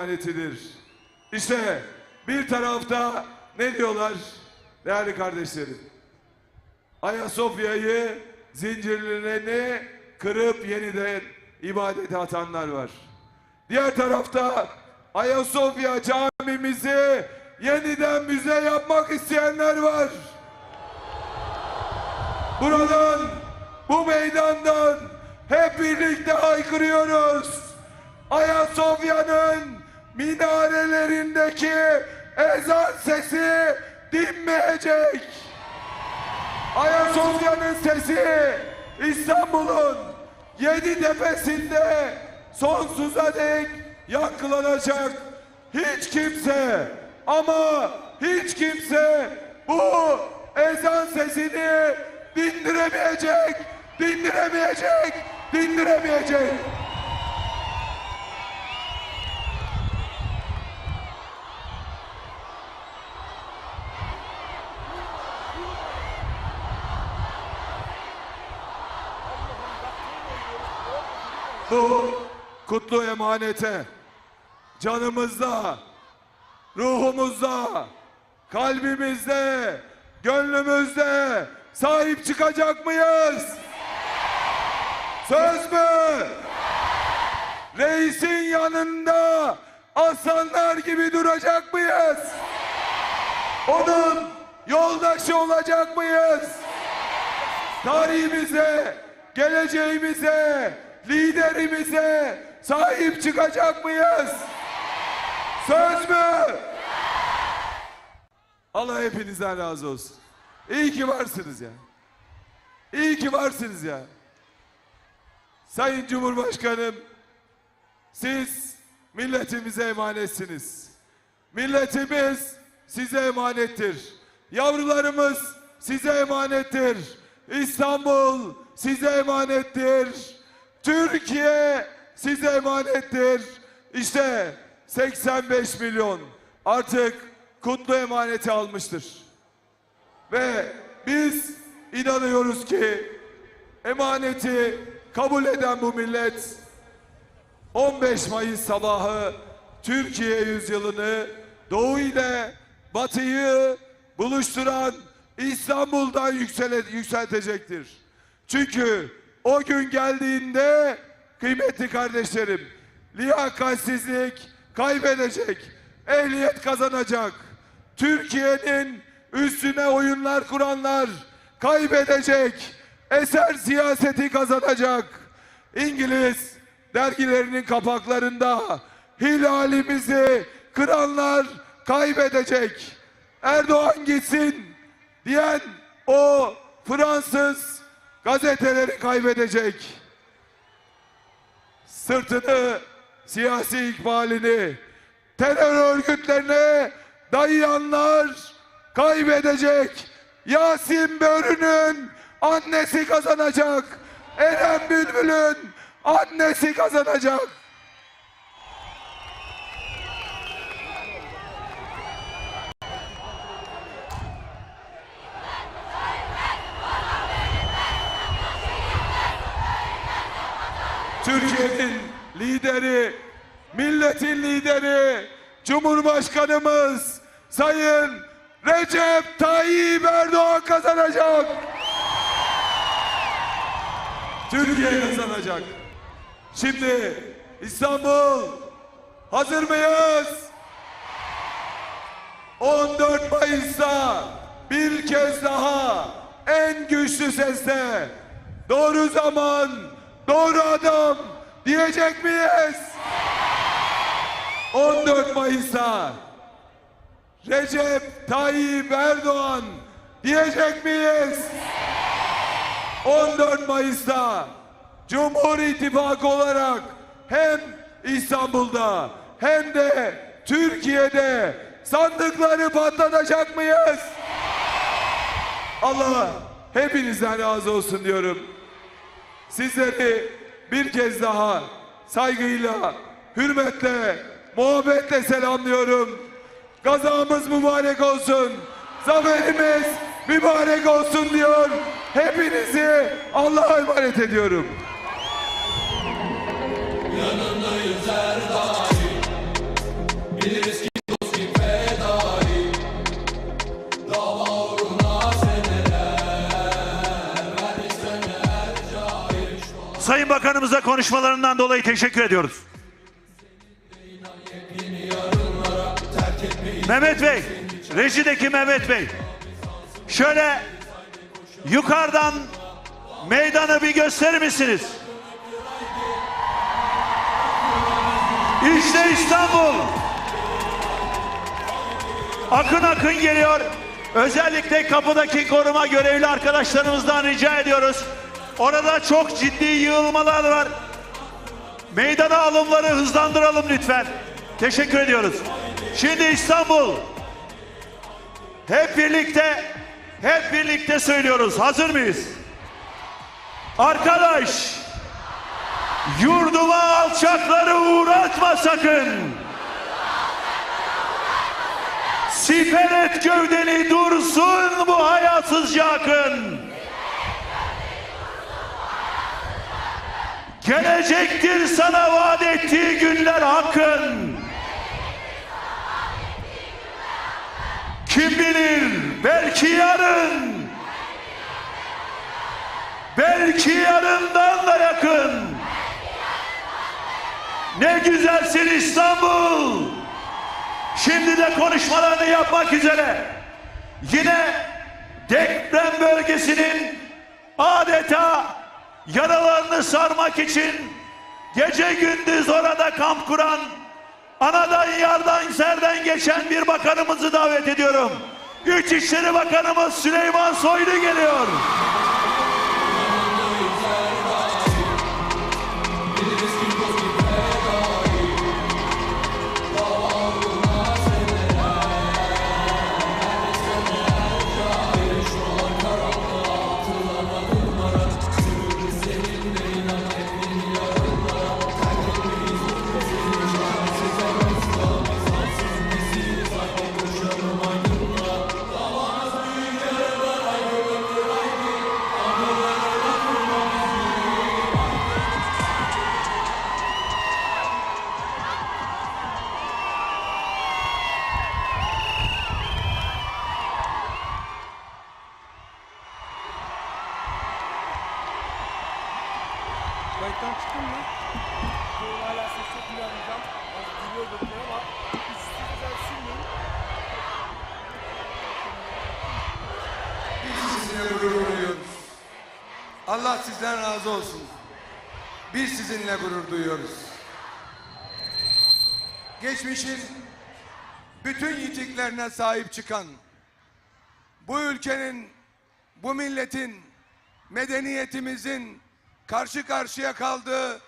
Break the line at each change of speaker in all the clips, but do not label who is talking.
emanetidir. İşte bir tarafta ne diyorlar değerli kardeşlerim? Ayasofya'yı zincirlerini kırıp yeniden ibadete atanlar var. Diğer tarafta Ayasofya camimizi yeniden müze yapmak isteyenler var. Buradan, bu meydandan hep birlikte haykırıyoruz. Ayasofya'nın minarelerindeki ezan sesi dinmeyecek. Ayasofya'nın sesi İstanbul'un yedi tepesinde sonsuza dek yankılanacak. Hiç kimse ama hiç kimse bu ezan sesini dindiremeyecek, dindiremeyecek, dindiremeyecek. Bu kutlu emanete canımızda, ruhumuzda, kalbimizde, gönlümüzde sahip çıkacak mıyız? Söz mü? Reisin yanında aslanlar gibi duracak mıyız? Onun yoldaşı olacak mıyız? tarihimize, geleceğimize, liderimize sahip çıkacak mıyız? Söz mü? Allah hepinizden razı olsun. İyi ki varsınız ya. İyi ki varsınız ya. Sayın Cumhurbaşkanım, siz milletimize emanetsiniz. Milletimiz size emanettir. Yavrularımız size emanettir. İstanbul size emanettir. Türkiye size emanettir. İşte 85 milyon artık kutlu emaneti almıştır. Ve biz inanıyoruz ki emaneti kabul eden bu millet 15 Mayıs sabahı Türkiye yüzyılını Doğu ile Batı'yı buluşturan İstanbul'dan yüksele, yükseltecektir. Çünkü o gün geldiğinde kıymetli kardeşlerim liyakatsizlik kaybedecek, ehliyet kazanacak. Türkiye'nin üstüne oyunlar kuranlar kaybedecek, eser siyaseti kazanacak. İngiliz dergilerinin kapaklarında hilalimizi kıranlar kaybedecek. Erdoğan gitsin diyen o Fransız gazeteleri kaybedecek. Sırtını siyasi ikbalini terör örgütlerine dayayanlar kaybedecek. Yasin Börü'nün annesi kazanacak. Eren Bülbül'ün annesi kazanacak. Türkiye'nin lideri, milletin lideri, Cumhurbaşkanımız Sayın Recep Tayyip Erdoğan kazanacak. Türkiye kazanacak. Şimdi İstanbul hazır mıyız? 14 Mayıs'ta bir kez daha en güçlü sesle doğru zaman, doğru adam diyecek miyiz? 14 Mayıs'ta Recep Tayyip Erdoğan diyecek miyiz? 14 Mayıs'ta Cumhur İttifakı olarak hem İstanbul'da hem de Türkiye'de sandıkları patlatacak mıyız? Allah hepinizden razı olsun diyorum. Sizleri bir kez daha saygıyla, hürmetle, muhabbetle selamlıyorum. Gazamız mübarek olsun. Zaferimiz mübarek olsun diyor. Hepinizi Allah'a emanet ediyorum.
Yanındayız her daim
Sayın Bakanımıza konuşmalarından dolayı teşekkür ediyoruz. Mehmet Bey, rejideki Mehmet Bey. Şöyle yukarıdan meydanı bir gösterir misiniz? İşte İstanbul. Akın akın geliyor. Özellikle kapıdaki koruma görevli arkadaşlarımızdan rica ediyoruz. Orada çok ciddi yığılmalar var. Meydana alımları hızlandıralım lütfen. Teşekkür ediyoruz. Şimdi İstanbul. Hep birlikte, hep birlikte söylüyoruz. Hazır mıyız? Arkadaş, yurduma alçakları uğratma sakın. Siper et gövdeni dursun bu hayatsızca akın. Gelecektir sana vaat ettiği günler hakkın. Kim bilir belki yarın. Belki yarından da yakın. Ne güzelsin İstanbul. Şimdi de konuşmalarını yapmak üzere yine deprem bölgesinin adeta yaralarını sarmak için gece gündüz orada kamp kuran anadan yardan serden geçen bir bakanımızı davet ediyorum. İçişleri Bakanımız Süleyman Soylu geliyor.
Kayıttan çıktın mı? Benim hala ses çok iyi anlayacağım. Az geliyor gökler ama sizi güzel silmeyin.
Biz sizinle gurur duyuyoruz. Allah sizden razı olsun. Biz sizinle gurur duyuyoruz. Geçmişin bütün yitiklerine sahip çıkan, bu ülkenin, bu milletin, medeniyetimizin karşı karşıya kaldığı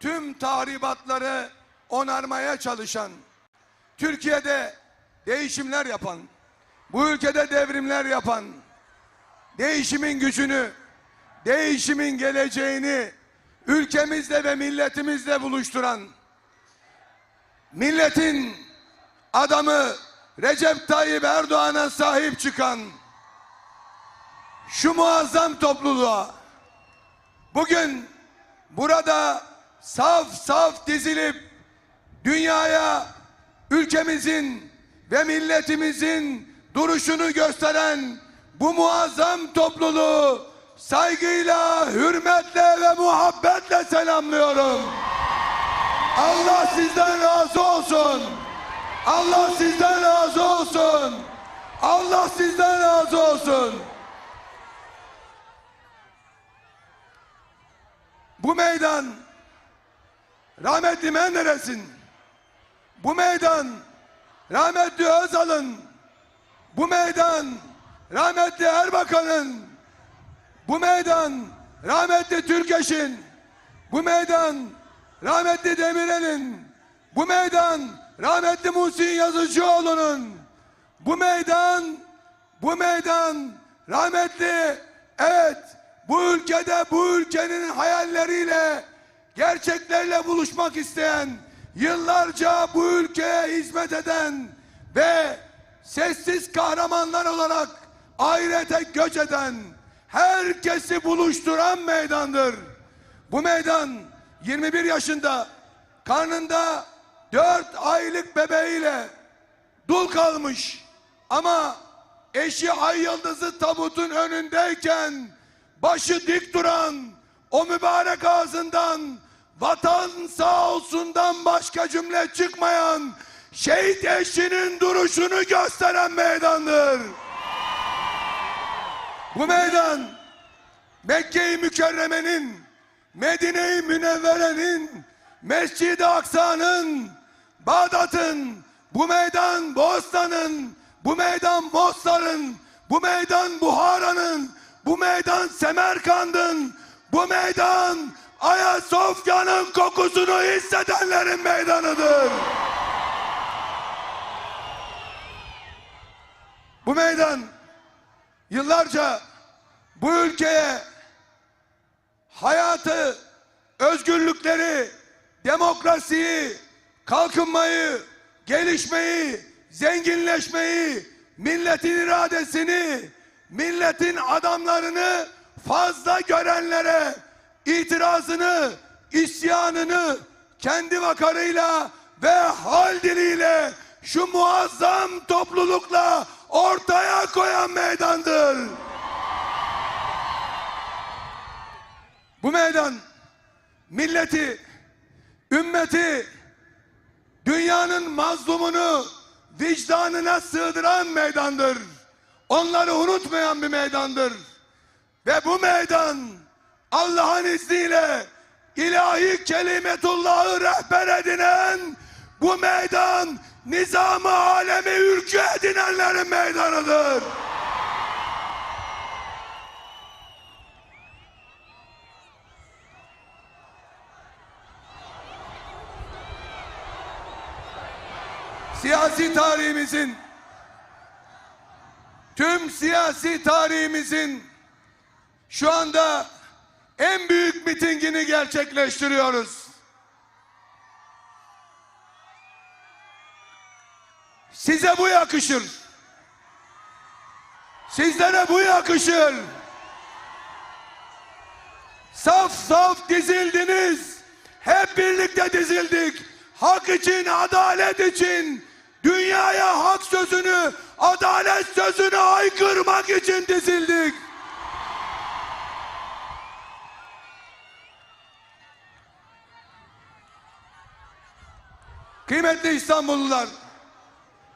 tüm tahribatları onarmaya çalışan, Türkiye'de değişimler yapan, bu ülkede devrimler yapan, değişimin gücünü, değişimin geleceğini ülkemizle ve milletimizle buluşturan, milletin adamı Recep Tayyip Erdoğan'a sahip çıkan şu muazzam topluluğa bugün burada saf saf dizilip dünyaya ülkemizin ve milletimizin duruşunu gösteren bu muazzam topluluğu saygıyla, hürmetle ve muhabbetle selamlıyorum. Allah sizden razı olsun. Allah sizden razı olsun. Allah sizden razı olsun. Bu meydan rahmetli Menderes'in, bu meydan rahmetli Özal'ın, bu meydan rahmetli Erbakan'ın, bu meydan rahmetli Türkeş'in, bu meydan rahmetli Demirel'in, bu meydan rahmetli Muhsin Yazıcıoğlu'nun, bu meydan, bu meydan rahmetli evet bu ülkede bu ülkenin hayalleriyle gerçeklerle buluşmak isteyen yıllarca bu ülkeye hizmet eden ve sessiz kahramanlar olarak ahirete göç eden herkesi buluşturan meydandır. Bu meydan 21 yaşında karnında dört aylık bebeğiyle dul kalmış ama eşi ay yıldızı tabutun önündeyken başı dik duran o mübarek ağzından vatan sağ olsundan başka cümle çıkmayan şehit eşinin duruşunu gösteren meydandır. Bu meydan Mekke-i Mükerreme'nin, Medine-i Münevvere'nin, Mescid-i Aksa'nın, Bağdat'ın, bu meydan Bostan'ın, bu meydan Mostar'ın, bu meydan Buhara'nın, bu meydan Semerkand'ın, bu meydan Ayasofya'nın kokusunu hissedenlerin meydanıdır. Bu meydan yıllarca bu ülkeye hayatı, özgürlükleri, demokrasiyi, kalkınmayı, gelişmeyi, zenginleşmeyi, milletin iradesini, milletin adamlarını fazla görenlere itirazını, isyanını kendi vakarıyla ve hal diliyle şu muazzam toplulukla ortaya koyan meydandır. Bu meydan milleti, ümmeti, dünyanın mazlumunu vicdanına sığdıran meydandır. Onları unutmayan bir meydandır. Ve bu meydan Allah'ın izniyle ilahi kelimetullahı rehber edinen bu meydan nizamı alemi ülke edinenlerin meydanıdır. siyasi tarihimizin tüm siyasi tarihimizin şu anda en büyük mitingini gerçekleştiriyoruz. Size bu yakışır. Sizlere bu yakışır. Saf saf dizildiniz. Hep birlikte dizildik. Hak için, adalet için, dünyaya hak sözünü, adalet sözünü aykırmak için dizildik. Kıymetli İstanbullular,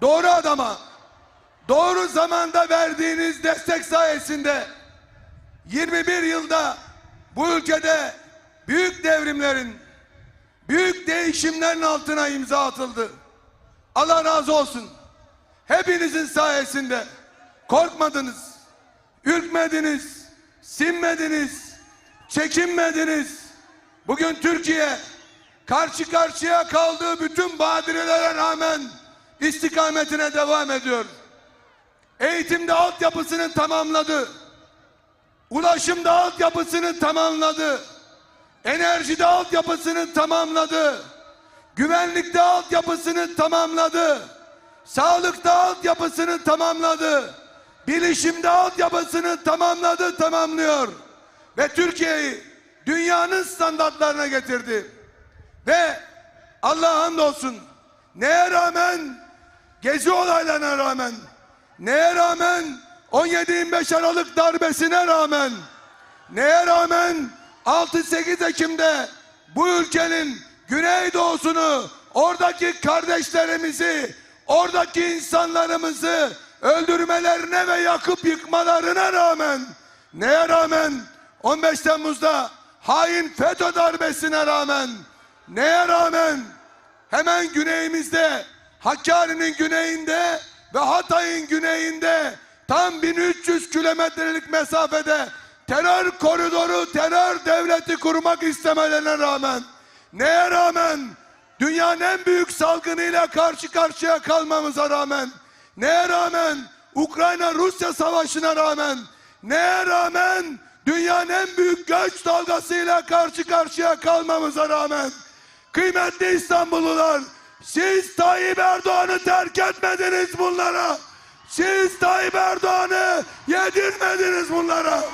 doğru adama, doğru zamanda verdiğiniz destek sayesinde 21 yılda bu ülkede büyük devrimlerin, büyük değişimlerin altına imza atıldı. Allah razı olsun. Hepinizin sayesinde korkmadınız, ürkmediniz, sinmediniz, çekinmediniz. Bugün Türkiye karşı karşıya kaldığı bütün badirelere rağmen istikametine devam ediyor. Eğitimde altyapısını tamamladı. Ulaşımda altyapısını tamamladı. Enerjide altyapısını tamamladı. Güvenlikte altyapısını tamamladı. Sağlıkta altyapısını tamamladı. Bilişimde altyapısını tamamladı, tamamlıyor. Ve Türkiye'yi dünyanın standartlarına getirdi. Ve Allah'a hamdolsun neye rağmen gezi olaylarına rağmen neye rağmen 17-25 Aralık darbesine rağmen neye rağmen 6-8 Ekim'de bu ülkenin güneydoğusunu oradaki kardeşlerimizi oradaki insanlarımızı öldürmelerine ve yakıp yıkmalarına rağmen neye rağmen? 15 Temmuz'da hain FETÖ darbesine rağmen neye rağmen? Hemen güneyimizde Hakkari'nin güneyinde ve Hatay'ın güneyinde tam 1300 kilometrelik mesafede terör koridoru, terör devleti kurmak istemelerine rağmen neye rağmen dünyanın en büyük salgınıyla karşı karşıya kalmamıza rağmen neye rağmen Ukrayna-Rusya savaşına rağmen neye rağmen dünyanın en büyük göç dalgasıyla karşı karşıya kalmamıza rağmen kıymetli İstanbullular siz Tayyip Erdoğan'ı terk etmediniz bunlara. Siz Tayyip Erdoğan'ı yedirmediniz bunlara.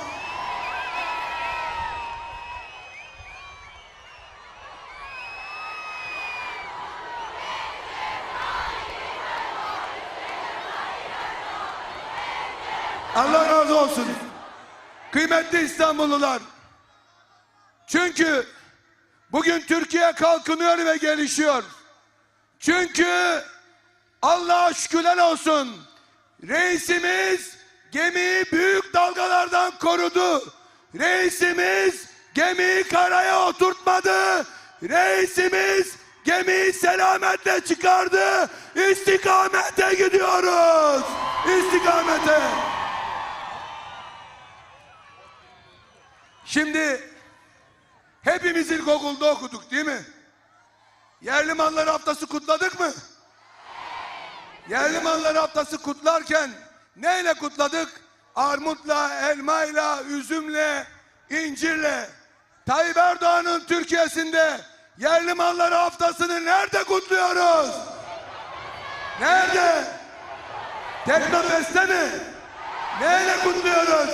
Olsun. Kıymetli İstanbullular. Çünkü bugün Türkiye kalkınıyor ve gelişiyor. Çünkü Allah'a şükürler olsun. Reisimiz gemiyi büyük dalgalardan korudu. Reisimiz gemiyi karaya oturtmadı. Reisimiz gemiyi selametle çıkardı. İstikamete gidiyoruz. İstikamete. Şimdi hepimiz ilkokulda okuduk değil mi? Yerli mallar haftası kutladık mı? Yerli mallar haftası kutlarken neyle kutladık? Armutla, elmayla, üzümle, incirle. Tayyip Erdoğan'ın Türkiye'sinde yerli mallar haftasını nerede kutluyoruz? Nerede? Teknofest'te mi? Neyle kutluyoruz?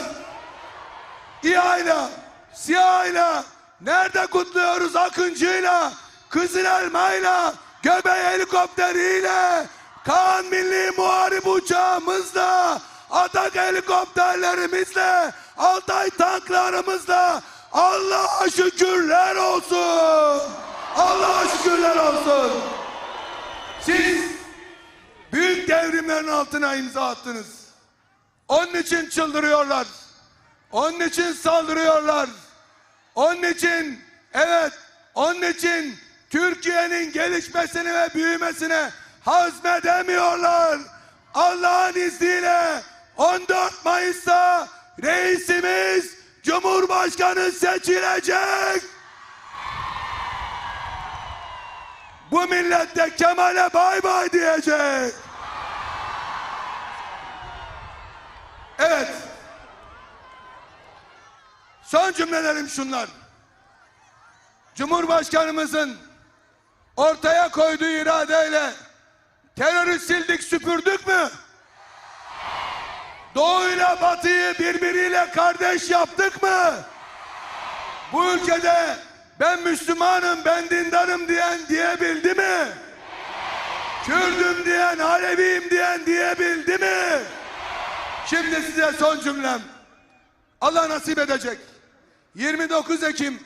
İHA'yla, SİHA'yla, nerede kutluyoruz Akıncı'yla, Kızıl Elma'yla, Göbek helikopteriyle, Kaan Milli Muharip uçağımızla, Atak helikopterlerimizle, Altay tanklarımızla Allah'a şükürler olsun. Allah'a şükürler olsun. Siz büyük devrimlerin altına imza attınız. Onun için çıldırıyorlar. Onun için saldırıyorlar. Onun için evet onun için Türkiye'nin gelişmesini ve büyümesine hazmedemiyorlar. Allah'ın izniyle 14 Mayıs'ta reisimiz Cumhurbaşkanı seçilecek. Bu millet de Kemal'e bay bay diyecek. Evet. Son cümlelerim şunlar. Cumhurbaşkanımızın ortaya koyduğu iradeyle terörü sildik süpürdük mü? Doğuyla batıyı birbiriyle kardeş yaptık mı? Bu ülkede ben Müslümanım, ben dindarım diyen diyebildi mi? Kürdüm diyen, Aleviyim diyen diyebildi mi? Şimdi size son cümlem. Allah nasip edecek. 29 Ekim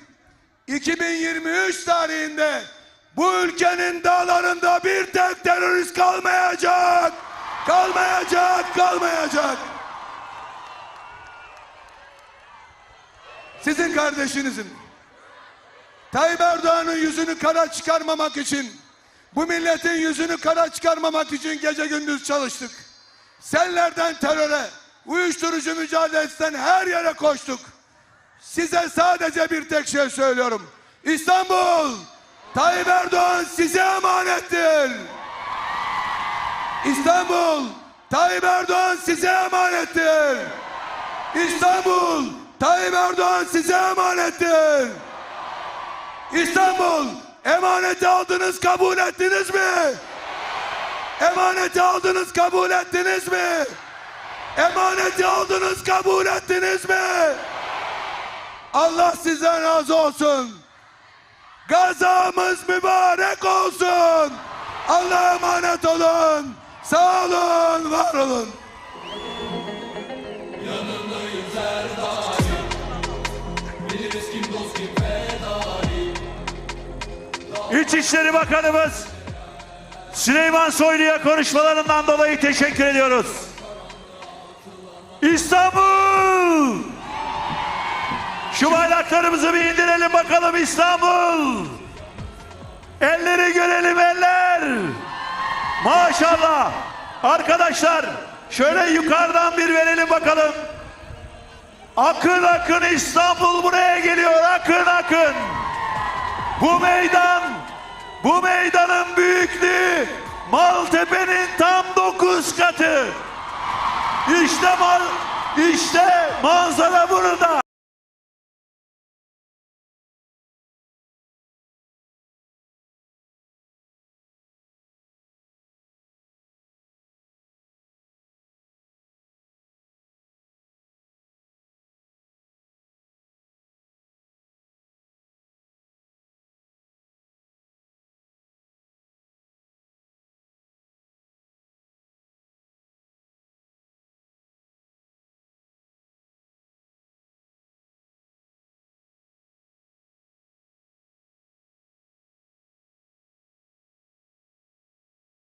2023 tarihinde bu ülkenin dağlarında bir tek terörist kalmayacak. Kalmayacak, kalmayacak. Sizin kardeşinizim. Tayyip Erdoğan'ın yüzünü kara çıkarmamak için, bu milletin yüzünü kara çıkarmamak için gece gündüz çalıştık. Sellerden teröre, uyuşturucu mücadelesinden her yere koştuk. Size sadece bir tek şey söylüyorum. İstanbul, Tayyip Erdoğan size emanettir. İstanbul, Tayyip Erdoğan size emanettir. İstanbul, Tayyip Erdoğan size emanettir. İstanbul, emaneti aldınız kabul ettiniz mi? Emaneti aldınız kabul ettiniz mi? Emaneti aldınız kabul ettiniz mi? Allah sizden razı olsun. Gazamız mübarek olsun. Allah'a emanet olun. Sağ olun, var olun.
İçişleri Bakanımız Süleyman Soylu'ya konuşmalarından dolayı teşekkür ediyoruz. İstanbul! Şu bayraklarımızı bir indirelim bakalım İstanbul! Elleri görelim eller! Maşallah! Arkadaşlar şöyle yukarıdan bir verelim bakalım. Akın akın İstanbul buraya geliyor akın akın. Bu meydan, bu meydanın büyüklüğü Maltepe'nin tam dokuz katı. İşte mal, işte manzara burada.